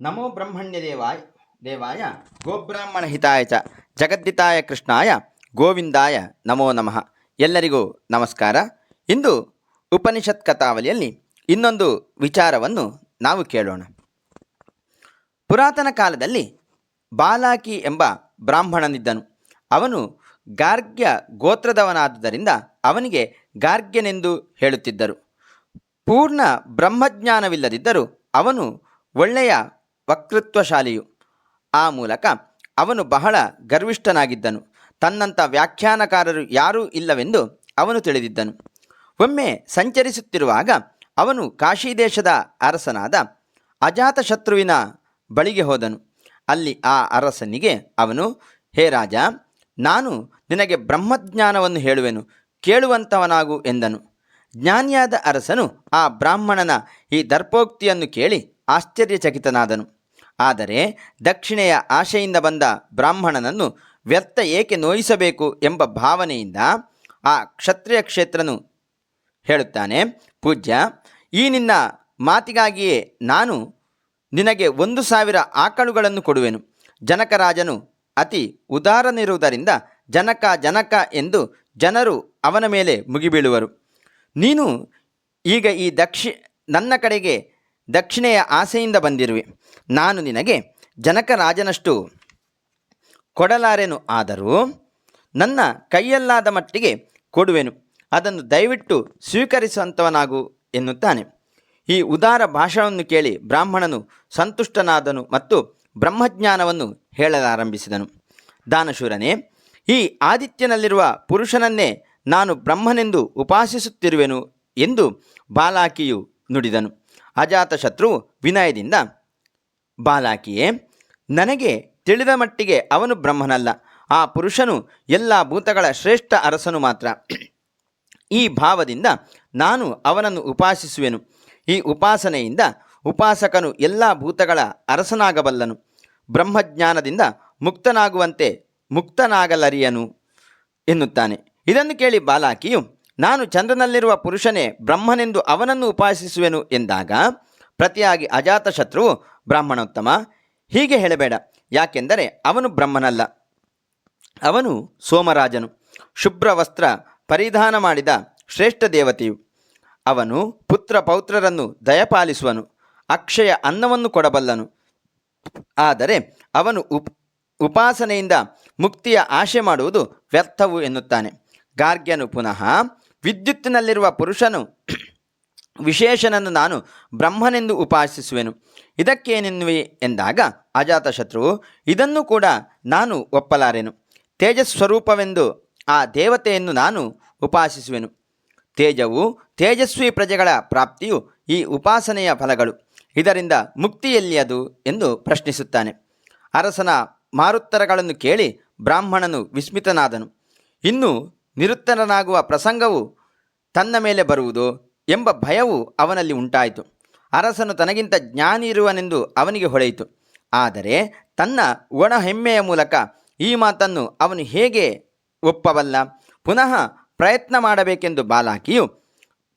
ನಮೋ ಬ್ರಹ್ಮಣ್ಯ ದೇವಾಯ ದೇವಾಯ ಗೋಬ್ರಾಹ್ಮಣ ಹಿತಾಯ ಚ ಜಗದ್ದಿತಾಯ ಕೃಷ್ಣಾಯ, ಗೋವಿಂದಾಯ ನಮೋ ನಮಃ. ಎಲ್ಲರಿಗೂ ನಮಸ್ಕಾರ. ಇಂದು ಉಪನಿಷತ್ ಕಥಾವಲಿಯಲ್ಲಿ ಇನ್ನೊಂದು ವಿಚಾರವನ್ನು ನಾವು ಕೇಳೋಣ. ಪುರಾತನ ಕಾಲದಲ್ಲಿ ಬಾಲಾಕಿ ಎಂಬ ಬ್ರಾಹ್ಮಣನಿದ್ದನು. ಅವನು ಗಾರ್ಗ್ಯ ಗೋತ್ರದವನಾದುದರಿಂದ ಅವನಿಗೆ ಗಾರ್ಗ್ಯನೆಂದು ಹೇಳುತ್ತಿದ್ದರು. ಪೂರ್ಣ ಬ್ರಹ್ಮಜ್ಞಾನವಿಲ್ಲದಿದ್ದರೂ ಅವನು ಒಳ್ಳೆಯ ವಕ್ತೃತ್ವಶಾಲಿಯು. ಆ ಮೂಲಕ ಅವನು ಬಹಳ ಗರ್ವಿಷ್ಠನಾಗಿದ್ದನು. ತನ್ನಂಥ ವ್ಯಾಖ್ಯಾನಕಾರರು ಯಾರೂ ಇಲ್ಲವೆಂದು ಅವನು ತಿಳಿದಿದ್ದನು. ಒಮ್ಮೆ ಸಂಚರಿಸುತ್ತಿರುವಾಗ ಅವನು ಕಾಶಿದೇಶದ ಅರಸನಾದ ಅಜಾತಶತ್ರುವಿನ ಬಳಿಗೆ ಹೋದನು. ಅಲ್ಲಿ ಆ ಅರಸನಿಗೆ ಅವನು, ಹೇ ರಾಜ, ನಾನು ನಿನಗೆ ಬ್ರಹ್ಮಜ್ಞಾನವನ್ನು ಹೇಳುವೆನು ಕೇಳುವಂಥವನಾಗು ಎಂದನು. ಜ್ಞಾನಿಯಾದ ಅರಸನು ಆ ಬ್ರಾಹ್ಮಣನ ಈ ದರ್ಪೋಕ್ತಿಯನ್ನು ಕೇಳಿ ಆಶ್ಚರ್ಯಚಕಿತನಾದನು. ಆದರೆ ದಕ್ಷಿಣೆಯ ಆಶೆಯಿಂದ ಬಂದ ಬ್ರಾಹ್ಮಣನನ್ನು ವ್ಯರ್ಥ ಏಕೆ ನೋಯಿಸಬೇಕು ಎಂಬ ಭಾವನೆಯಿಂದ ಆ ಕ್ಷತ್ರಿಯ ಕ್ಷೇತ್ರನು ಹೇಳುತ್ತಾನೆ, ಪೂಜ್ಯ, ಈ ನಿನ್ನ ಮಾತಿಗಾಗಿಯೇ ನಾನು ನಿನಗೆ ಒಂದು ಸಾವಿರ ಆಕಳುಗಳನ್ನು ಕೊಡುವೆನು. ಜನಕರಾಜನು ಅತಿ ಉದಾರನಿರುವುದರಿಂದ ಜನಕ ಜನಕ ಎಂದು ಜನರು ಅವನ ಮೇಲೆ ಮುಗಿಬೀಳುವರು. ನೀನು ಈಗ ಈ ದಕ್ಷಿ, ನನ್ನ ಕಡೆಗೆ ದಕ್ಷಿಣೆಯ ಆಸೆಯಿಂದ ಬಂದಿರುವೆ. ನಾನು ನಿನಗೆ ಜನಕರಾಜನಷ್ಟು ಕೊಡಲಾರೆನು ಆದರೂ ನನ್ನ ಕೈಯಲ್ಲಾದ ಮಟ್ಟಿಗೆ ಕೊಡುವೆನು. ಅದನ್ನು ದಯವಿಟ್ಟು ಸ್ವೀಕರಿಸುವಂಥವನಾಗು ಎನ್ನುತ್ತಾನೆ. ಈ ಉದಾರ ಭಾಷಣವನ್ನು ಕೇಳಿ ಬ್ರಾಹ್ಮಣನು ಸಂತುಷ್ಟನಾದನು ಮತ್ತು ಬ್ರಹ್ಮಜ್ಞಾನವನ್ನು ಹೇಳಲಾರಂಭಿಸಿದನು. ದಾನಶೂರನೇ, ಈ ಆದಿತ್ಯನಲ್ಲಿರುವ ಪುರುಷನನ್ನೇ ನಾನು ಬ್ರಹ್ಮನೆಂದು ಉಪಾಸಿಸುತ್ತಿರುವೆನು ಎಂದು ಬಾಲಾಕಿಯು ನುಡಿದನು. ಅಜಾತಶತ್ರುವು ವಿನಯದಿಂದ, ಬಾಲಾಕಿಯೇ, ನನಗೆ ತಿಳಿದ ಮಟ್ಟಿಗೆ ಅವನು ಬ್ರಹ್ಮನಲ್ಲ. ಆ ಪುರುಷನು ಎಲ್ಲ ಭೂತಗಳ ಶ್ರೇಷ್ಠ ಅರಸನು ಮಾತ್ರ. ಈ ಭಾವದಿಂದ ನಾನು ಅವನನ್ನು ಉಪಾಸಿಸುವೆನು. ಈ ಉಪಾಸನೆಯಿಂದ ಉಪಾಸಕನು ಎಲ್ಲ ಭೂತಗಳ ಅರಸನಾಗಬಲ್ಲನು. ಬ್ರಹ್ಮಜ್ಞಾನದಿಂದ ಮುಕ್ತನಾಗುವಂತೆ ಮುಕ್ತನಾಗಲರಿಯನು, ಎನ್ನುತ್ತಾನೆ. ಇದನ್ನು ಕೇಳಿ ಬಾಲಾಕಿಯು ನಾನು ಚಂದ್ರನಲ್ಲಿರುವ ಪುರುಷನೇ ಬ್ರಹ್ಮನೆಂದು ಅವನನ್ನು ಉಪಾಸಿಸುವೆನು ಎಂದಾಗ ಪ್ರತಿಯಾಗಿ ಅಜಾತ ಶತ್ರು ಬ್ರಾಹ್ಮಣೋತ್ತಮ. ಹೀಗೆ ಹೇಳಬೇಡ. ಯಾಕೆಂದರೆ ಅವನು ಬ್ರಹ್ಮನಲ್ಲ. ಅವನು ಸೋಮರಾಜನು. ಶುಭ್ರ ವಸ್ತ್ರ ಪರಿಧಾನ ಮಾಡಿದ ಶ್ರೇಷ್ಠ ದೇವತೆಯು. ಅವನು ಪುತ್ರ ಪೌತ್ರರನ್ನು ದಯಪಾಲಿಸುವನು. ಅಕ್ಷಯ ಅನ್ನವನ್ನು ಕೊಡಬಲ್ಲನು. ಆದರೆ ಅವನು ಉಪ್, ಉಪಾಸನೆಯಿಂದ ಮುಕ್ತಿಯ ಆಶೆ ಮಾಡುವುದು ವ್ಯರ್ಥವು ಎನ್ನುತ್ತಾನೆ. ಗಾರ್ಗ್ಯನು ಪುನಃ ವಿದ್ಯುತ್ತಿನಲ್ಲಿರುವ ಪುರುಷನು ವಿಶೇಷನನ್ನು ನಾನು ಬ್ರಹ್ಮನೆಂದು ಉಪಾಸಿಸುವೆನು. ಇದಕ್ಕೇನೆನ್ನುವೆ ಎಂದಾಗ ಅಜಾತಶತ್ರುವು ಇದನ್ನು ಕೂಡ ನಾನು ಒಪ್ಪಲಾರೆನು. ತೇಜಸ್ವರೂಪವೆಂದು ಆ ದೇವತೆಯನ್ನು ನಾನು ಉಪಾಸಿಸುವೆನು. ತೇಜವು ತೇಜಸ್ವಿ ಪ್ರಜೆಗಳ ಪ್ರಾಪ್ತಿಯು ಈ ಉಪಾಸನೆಯ ಫಲಗಳು. ಇದರಿಂದ ಮುಕ್ತಿ ಎಲ್ಲಿಯದು ಎಂದು ಪ್ರಶ್ನಿಸುತ್ತಾನೆ. ಅರಸನ ಮಾರುತ್ತರಗಳನ್ನು ಕೇಳಿ ಬ್ರಾಹ್ಮಣನು ವಿಸ್ಮಿತನಾದನು. ಇನ್ನು ನಿರುತ್ತರನಾಗುವ ಪ್ರಸಂಗವು ತನ್ನ ಮೇಲೆ ಬರುವುದು ಎಂಬ ಭಯವು ಅವನಲ್ಲಿ ಉಂಟಾಯಿತು. ಅರಸನು ತನಗಿಂತ ಜ್ಞಾನಿ ಇರುವನೆಂದು ಅವನಿಗೆ ಹೊಳೆಯಿತು. ಆದರೆ ತನ್ನ ಒಣ ಹೆಮ್ಮೆಯ ಮೂಲಕ ಈ ಮಾತನ್ನು ಅವನು ಹೇಗೆ ಒಪ್ಪಬಲ್ಲ? ಪುನಃ ಪ್ರಯತ್ನ ಮಾಡಬೇಕೆಂದು ಬಾಲಾಕಿಯು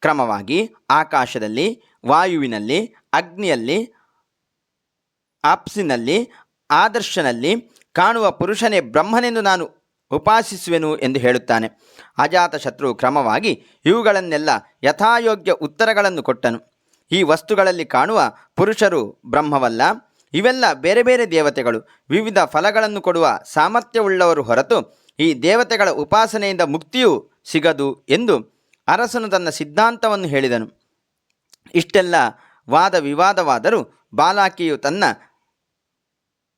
ಕ್ರಮವಾಗಿ ಆಕಾಶದಲ್ಲಿ, ವಾಯುವಿನಲ್ಲಿ, ಅಗ್ನಿಯಲ್ಲಿ, ಆಪ್ಸಿನಲ್ಲಿ, ಆದರ್ಶನಲ್ಲಿ ಕಾಣುವ ಪುರುಷನೇ ಬ್ರಹ್ಮನೆಂದು ನಾನು ಉಪಾಸಿಸುವೆನು ಎಂದು ಹೇಳುತ್ತಾನೆ. ಅಜಾತಶತ್ರು ಕ್ರಮವಾಗಿ ಇವುಗಳನ್ನೆಲ್ಲ ಯಥಾಯೋಗ್ಯ ಉತ್ತರಗಳನ್ನು ಕೊಟ್ಟನು. ಈ ವಸ್ತುಗಳಲ್ಲಿ ಕಾಣುವ ಪುರುಷರು ಬ್ರಹ್ಮವಲ್ಲ, ಇವೆಲ್ಲ ಬೇರೆ ಬೇರೆ ದೇವತೆಗಳು. ವಿವಿಧ ಫಲಗಳನ್ನು ಕೊಡುವ ಸಾಮರ್ಥ್ಯವುಳ್ಳವರು ಹೊರತು ಈ ದೇವತೆಗಳ ಉಪಾಸನೆಯಿಂದ ಮುಕ್ತಿಯೂ ಸಿಗದು ಎಂದು ಅರಸನು ತನ್ನ ಸಿದ್ಧಾಂತವನ್ನು ಹೇಳಿದನು. ಇಷ್ಟೆಲ್ಲ ವಾದ ವಿವಾದವಾದರೂ ಬಾಲಾಕಿಯು ತನ್ನ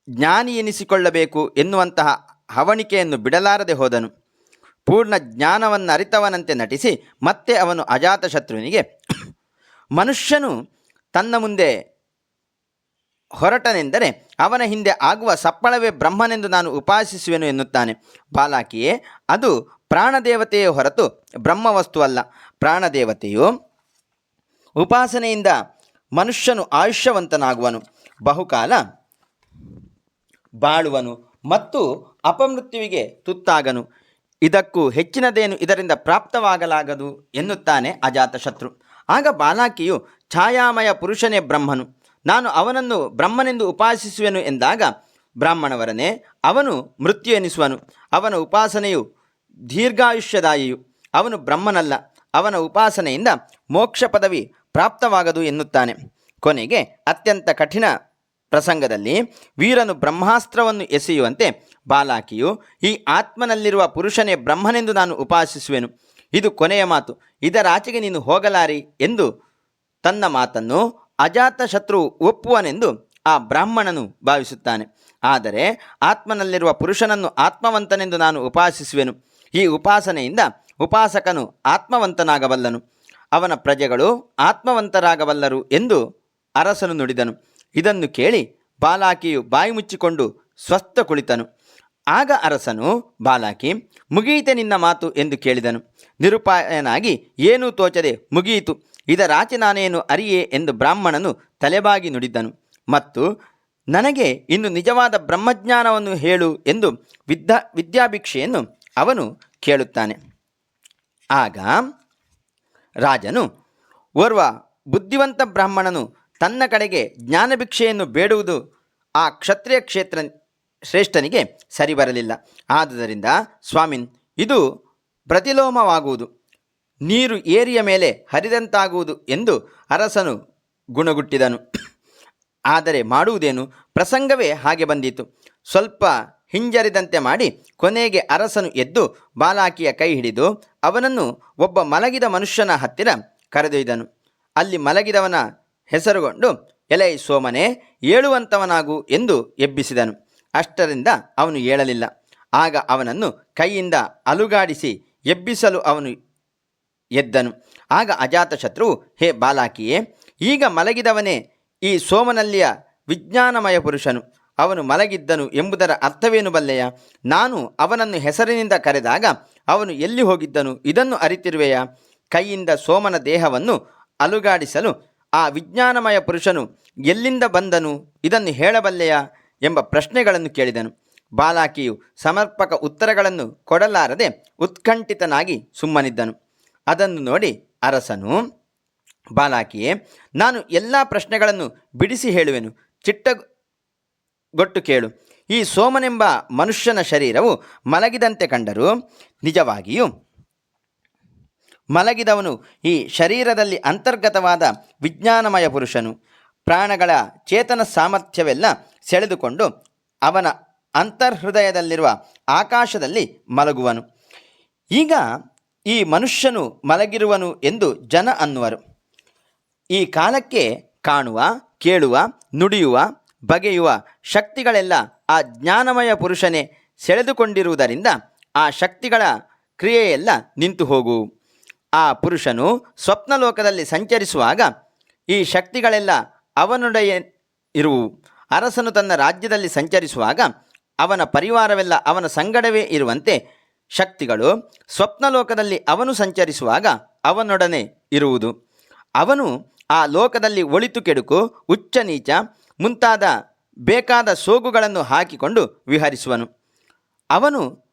ಜ್ಞಾನಿ ಎನಿಸಿಕೊಳ್ಳಬೇಕು ಎನ್ನುವಂತಹ ಹವಣಿಕೆಯನ್ನು ಬಿಡಲಾರದೆ ಹೋದನು. ಪೂರ್ಣ ಜ್ಞಾನವನ್ನು ಅರಿತವನಂತೆ ನಟಿಸಿ ಮತ್ತೆ ಅವನು ಅಜಾತಶತ್ರುವಿನಿಗೆ ಮನುಷ್ಯನು ತನ್ನ ಮುಂದೆ ಹೊರಟನೆಂದರೆ ಅವನ ಹಿಂದೆ ಆಗುವ ಸಪ್ಪಳವೇ ಬ್ರಹ್ಮನೆಂದು ನಾನು ಉಪಾಸಿಸುವೆನು ಎನ್ನುತ್ತಾನೆ. ಬಾಲಾಕಿಯೇ, ಅದು ಪ್ರಾಣದೇವತೆಯೇ ಹೊರತು ಬ್ರಹ್ಮವಸ್ತುವಲ್ಲ. ಪ್ರಾಣದೇವತೆಯು ಉಪಾಸನೆಯಿಂದ ಮನುಷ್ಯನು ಆಯುಷ್ಯವಂತನಾಗುವನು. ಬಹುಕಾಲ ಬಾಳುವನು ಮತ್ತು ಅಪಮೃತ್ಯುವಿಗೆ ತುತ್ತಾಗನು. ಇದಕ್ಕೂ ಹೆಚ್ಚಿನದೇನು ಇದರಿಂದ ಪ್ರಾಪ್ತವಾಗಲಾಗದು ಎನ್ನುತ್ತಾನೆ ಅಜಾತಶತ್ರು ಆಗ ಬಾಲಾಕಿಯು, ಛಾಯಾಮಯ ಪುರುಷನೇ ಬ್ರಹ್ಮನು. ನಾನು ಅವನನ್ನು ಬ್ರಹ್ಮನೆಂದು ಉಪಾಸಿಸುವೆನು ಎಂದಾಗ, ಬ್ರಾಹ್ಮಣವರನೇ, ಅವನು ಮೃತ್ಯು ಎನಿಸುವನು ಅವನ ಉಪಾಸನೆಯು ದೀರ್ಘಾಯುಷ್ಯದಾಯಿಯು. ಅವನು ಬ್ರಹ್ಮನಲ್ಲ. ಅವನ ಉಪಾಸನೆಯಿಂದ ಮೋಕ್ಷ ಪದವಿ ಪ್ರಾಪ್ತವಾಗದು ಎನ್ನುತ್ತಾನೆ. ಕೊನೆಗೆ ಅತ್ಯಂತ ಕಠಿಣ ಪ್ರಸಂಗದಲ್ಲಿ ವೀರನು ಬ್ರಹ್ಮಾಸ್ತ್ರವನ್ನು ಎಸೆಯುವಂತೆ ಬಾಲಾಕಿಯು ಈ ಆತ್ಮನಲ್ಲಿರುವ ಪುರುಷನೇ ಬ್ರಹ್ಮನೆಂದು ನಾನು ಉಪಾಸಿಸುವೆನು. ಇದು ಕೊನೆಯ ಮಾತು. ಇದರಾಚೆಗೆ ನೀನು ಹೋಗಲಾರಿ ಎಂದು ತನ್ನ ಮಾತನ್ನು ಅಜಾತ ಶತ್ರು ಒಪ್ಪುವನೆಂದು ಆ ಬ್ರಾಹ್ಮಣನು ಭಾವಿಸುತ್ತಾನೆ. ಆದರೆ ಆತ್ಮನಲ್ಲಿರುವ ಪುರುಷನನ್ನು ಆತ್ಮವಂತನೆಂದು ನಾನು ಉಪಾಸಿಸುವೆನು. ಈ ಉಪಾಸನೆಯಿಂದ ಉಪಾಸಕನು ಆತ್ಮವಂತನಾಗಬಲ್ಲನು. ಅವನ ಪ್ರಜೆಗಳು ಆತ್ಮವಂತರಾಗಬಲ್ಲರು ಎಂದು ಅರಸನು ನುಡಿದನು. ಇದನ್ನು ಕೇಳಿ ಬಾಲಾಕಿಯು ಬಾಯಿ ಮುಚ್ಚಿಕೊಂಡು ಸ್ವಸ್ಥ ಕುಳಿತನು. ಆಗ ಅರಸನು, ಬಾಲಾಕಿ, ಮುಗಿಯಿತೆ ನಿನ್ನ ಮಾತು ಎಂದು ಕೇಳಿದನು. ನಿರುಪಾಯನಾಗಿ, ಏನೂ ತೋಚದೆ, ಮುಗಿಯಿತು. ಇದರಾಚೆ ನಾನೇನು ಅರಿಯೇ? ಎಂದು ಬ್ರಾಹ್ಮಣನು ತಲೆಬಾಗಿ ನುಡಿದನು. ಮತ್ತು ನನಗೆ ಇನ್ನು ನಿಜವಾದ ಬ್ರಹ್ಮಜ್ಞಾನವನ್ನು ಹೇಳು ಎಂದು ವಿದ್ಯಾ ವಿದ್ಯಾಭಿಕ್ಷೆಯನ್ನು ಅವನು ಕೇಳುತ್ತಾನೆ. ಆಗ ರಾಜನು, ಓರ್ವ ಬುದ್ಧಿವಂತ ಬ್ರಾಹ್ಮಣನು ತನ್ನ ಕಡೆಗೆ ಜ್ಞಾನಭಿಕ್ಷೆಯನ್ನು ಬೇಡುವುದು ಆ ಕ್ಷತ್ರಿಯ ಕ್ಷೇತ್ರ ಶ್ರೇಷ್ಠನಿಗೆ ಸರಿ ಬರಲಿಲ್ಲ ಆದುದರಿಂದ ಸ್ವಾಮಿನ್, ಇದು ಪ್ರತಿಲೋಮವಾಗುವುದು. ನೀರು ಏರಿಯ ಮೇಲೆ ಹರಿದಂತಾಗುವುದು ಎಂದು ಅರಸನು ಗುಣಗುಟ್ಟಿದನು. ಆದರೆ ಮಾಡುವುದೇನು? ಪ್ರಸಂಗವೇ ಹಾಗೆ ಬಂದಿತು. ಸ್ವಲ್ಪ ಹಿಂಜರಿದಂತೆ ಮಾಡಿ ಕೊನೆಗೆ ಅರಸನು ಎದ್ದು ಬಾಲಾಕಿಯ ಕೈ ಹಿಡಿದು ಅವನನ್ನು ಒಬ್ಬ ಮಲಗಿದ ಮನುಷ್ಯನ ಹತ್ತಿರ ಕರೆದೊಯ್ದನು. ಅಲ್ಲಿ ಮಲಗಿದವನ ಹೆಸರುಗೊಂಡು ಎಲೈ ಸೋಮನೆ ಏಳುವಂತವನಾಗು ಎಂದು ಎಬ್ಬಿಸಿದನು. ಅಷ್ಟರಿಂದ ಅವನು ಏಳಲಿಲ್ಲ. ಆಗ ಅವನನ್ನು ಕೈಯಿಂದ ಅಲುಗಾಡಿಸಿ ಎಬ್ಬಿಸಲು ಅವನು ಎದ್ದನು. ಆಗ ಅಜಾತಶತ್ರು ಹೇ ಬಾಲಾಕಿಯೇ, ಈಗ ಮಲಗಿದವನೇ, ಈ ಸೋಮನಲ್ಲಿಯ ವಿಜ್ಞಾನಮಯ ಪುರುಷನು. ಅವನು ಮಲಗಿದ್ದನು ಎಂಬುದರ ಅರ್ಥವೇನು ಬಲ್ಲೆಯ? ನಾನು ಅವನನ್ನು ಹೆಸರಿನಿಂದ ಕರೆದಾಗ ಅವನು ಎಲ್ಲಿ ಹೋಗಿದ್ದನು? ಇದನ್ನು ಅರಿತಿರುವೆಯಾ? ಕೈಯಿಂದ ಸೋಮನ ದೇಹವನ್ನು ಅಲುಗಾಡಿಸಲು ಆ ವಿಜ್ಞಾನಮಯ ಪುರುಷನು ಎಲ್ಲಿಂದ ಬಂದನು, ಇದನ್ನು ಹೇಳಬಲ್ಲೆಯಾ ಎಂಬ ಪ್ರಶ್ನೆಗಳನ್ನು ಕೇಳಿದನು. ಬಾಲಾಕಿಯು ಸಮರ್ಪಕ ಉತ್ತರಗಳನ್ನು ಕೊಡಲಾರದೆ ಉತ್ಕಂಠಿತನಾಗಿ ಸುಮ್ಮನಿದ್ದನು. ಅದನ್ನು ನೋಡಿ ಅರಸನು, ಬಾಲಾಕಿಯೇ, ನಾನು ಎಲ್ಲ ಪ್ರಶ್ನೆಗಳನ್ನು ಬಿಡಿಸಿ ಹೇಳುವೆನು. ಚಿಟ್ಟಗೊಟ್ಟು ಕೇಳು. ಈ ಸೋಮನೆಂಬ ಮನುಷ್ಯನ ಶರೀರವು ಮಲಗಿದಂತೆ ಕಂಡರೂ ನಿಜವಾಗಿಯೂ ಮಲಗಿದವನು ಈ ಶರೀರದಲ್ಲಿ ಅಂತರ್ಗತವಾದ ವಿಜ್ಞಾನಮಯ ಪುರುಷನು. ಪ್ರಾಣಗಳ ಚೇತನ ಸಾಮರ್ಥ್ಯವೆಲ್ಲ ಸೆಳೆದುಕೊಂಡು ಅವನ ಅಂತರ್ಹೃದಯದಲ್ಲಿರುವ ಆಕಾಶದಲ್ಲಿ ಮಲಗುವನು. ಈಗ ಈ ಮನುಷ್ಯನು ಮಲಗಿರುವನು ಎಂದು ಜನ ಅನ್ನುವರು. ಈ ಕಾಲಕ್ಕೆ ಕಾಣುವ, ಕೇಳುವ, ನುಡಿಯುವ, ಬಗೆಯುವ ಶಕ್ತಿಗಳೆಲ್ಲ ಆ ಜ್ಞಾನಮಯ ಪುರುಷನೇ ಸೆಳೆದುಕೊಂಡಿರುವುದರಿಂದ ಆ ಶಕ್ತಿಗಳ ಕ್ರಿಯೆಯೆಲ್ಲ ನಿಂತು ಹೋಗುವು ಆ ಪುರುಷನು ಸ್ವಪ್ನಲೋಕದಲ್ಲಿ ಸಂಚರಿಸುವಾಗ ಈ ಶಕ್ತಿಗಳೆಲ್ಲ ಅವನೊಡೆಯ ಇರುವು. ಅರಸನು ತನ್ನ ರಾಜ್ಯದಲ್ಲಿ ಸಂಚರಿಸುವಾಗ ಅವನ ಪರಿವಾರವೆಲ್ಲ ಅವನ ಸಂಗಡವೇ ಇರುವಂತೆ ಶಕ್ತಿಗಳು ಸ್ವಪ್ನಲೋಕದಲ್ಲಿ ಅವನು ಸಂಚರಿಸುವಾಗ ಅವನೊಡನೆ ಇರುವುದು. ಅವನು ಆ ಲೋಕದಲ್ಲಿ ಒಳಿತು ಕೆಡುಕು, ಉಚ್ಚ ನೀಚ, ಮುಂತಾದ ಬೇಕಾದ ಸೋಗುಗಳನ್ನು ಹಾಕಿಕೊಂಡು ವಿಹರಿಸುವನು. ಅವನು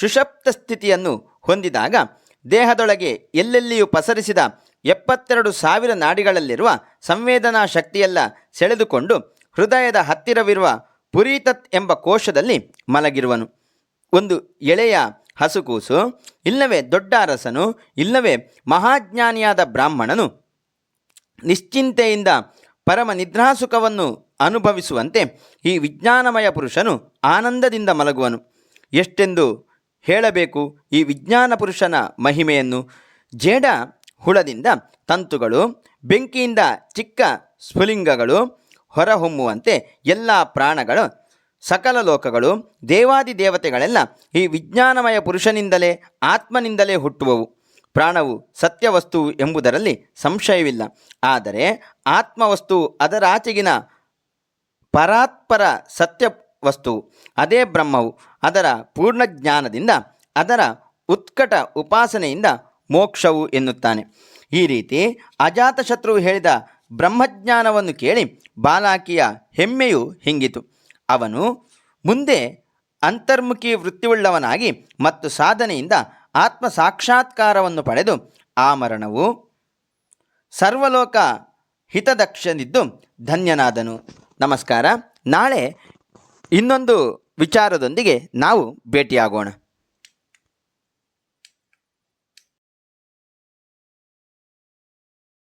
ಸುಷಪ್ತ ಸ್ಥಿತಿಯನ್ನು ಹೊಂದಿದಾಗ ದೇಹದೊಳಗೆ ಎಲ್ಲೆಲ್ಲಿಯೂ ಪಸರಿಸಿದ ಎಪ್ಪತ್ತೆರಡು ಸಾವಿರ ನಾಡಿಗಳಲ್ಲಿರುವ ಸಂವೇದನಾ ಶಕ್ತಿಯೆಲ್ಲ ಸೆಳೆದುಕೊಂಡು ಹೃದಯದ ಹತ್ತಿರವಿರುವ ಪುರೀತತ್ ಎಂಬ ಕೋಶದಲ್ಲಿ ಮಲಗಿರುವನು. ಒಂದು ಎಳೆಯ ಹಸುಕೂಸು, ಇಲ್ಲವೇ ದೊಡ್ಡ ಅರಸನು, ಇಲ್ಲವೇ ಮಹಾಜ್ಞಾನಿಯಾದ ಬ್ರಾಹ್ಮಣನು ನಿಶ್ಚಿಂತೆಯಿಂದ ಪರಮ ನಿದ್ರಾಸುಖವನ್ನು ಅನುಭವಿಸುವಂತೆ ಈ ವಿಜ್ಞಾನಮಯ ಪುರುಷನು ಆನಂದದಿಂದ ಮಲಗುವನು. ಎಷ್ಟೆಂದು ಹೇಳಬೇಕು. ಈ ವಿಜ್ಞಾನ ಪುರುಷನ ಮಹಿಮೆಯನ್ನು ಜೇಡ ಹುಳದಿಂದ ತಂತುಗಳು, ಬೆಂಕಿಯಿಂದ ಚಿಕ್ಕ ಸ್ಫುಲಿಂಗಗಳು ಹೊರಹೊಮ್ಮುವಂತೆ ಎಲ್ಲ ಪ್ರಾಣಗಳು, ಸಕಲ ಲೋಕಗಳು, ದೇವಾದಿ ದೇವತೆಗಳೆಲ್ಲ ಈ ವಿಜ್ಞಾನಮಯ ಪುರುಷನಿಂದಲೇ, ಆತ್ಮನಿಂದಲೇ ಹುಟ್ಟುವವು. ಪ್ರಾಣವು ಸತ್ಯವಸ್ತು ಎಂಬುದರಲ್ಲಿ ಸಂಶಯವಿಲ್ಲ. ಆದರೆ ಆತ್ಮವಸ್ತು ಅದರಾಚೆಗಿನ ಪರಾತ್ಪರ ಸತ್ಯ ವಸ್ತುವು ಅದೇ ಬ್ರಹ್ಮವು ಅದರ ಪೂರ್ಣ ಜ್ಞಾನದಿಂದ ಅದರ ಉತ್ಕಟ ಉಪಾಸನೆಯಿಂದ ಮೋಕ್ಷವು ಎನ್ನುತ್ತಾನೆ. ಈ ರೀತಿ ಅಜಾತಶತ್ರು ಹೇಳಿದ ಬ್ರಹ್ಮಜ್ಞಾನವನ್ನು ಕೇಳಿ ಬಾಲಾಕಿಯ ಹೆಮ್ಮೆಯು ಹಿಂಗಿತು. ಅವನು ಮುಂದೆ ಅಂತರ್ಮುಖಿ ವೃತ್ತಿಯುಳ್ಳವನಾಗಿ ಮತ್ತು ಸಾಧನೆಯಿಂದ ಆತ್ಮ ಸಾಕ್ಷಾತ್ಕಾರವನ್ನು ಪಡೆದು ಆ ಮರಣವು ಸರ್ವಲೋಕ ಹಿತದಕ್ಷನಿದ್ದು ಧನ್ಯನಾದನು. ನಮಸ್ಕಾರ. ನಾಳೆ ಇನ್ನೊಂದು ವಿಚಾರದೊಂದಿಗೆ ನಾವು ಭೇಟಿಯಾಗೋಣ.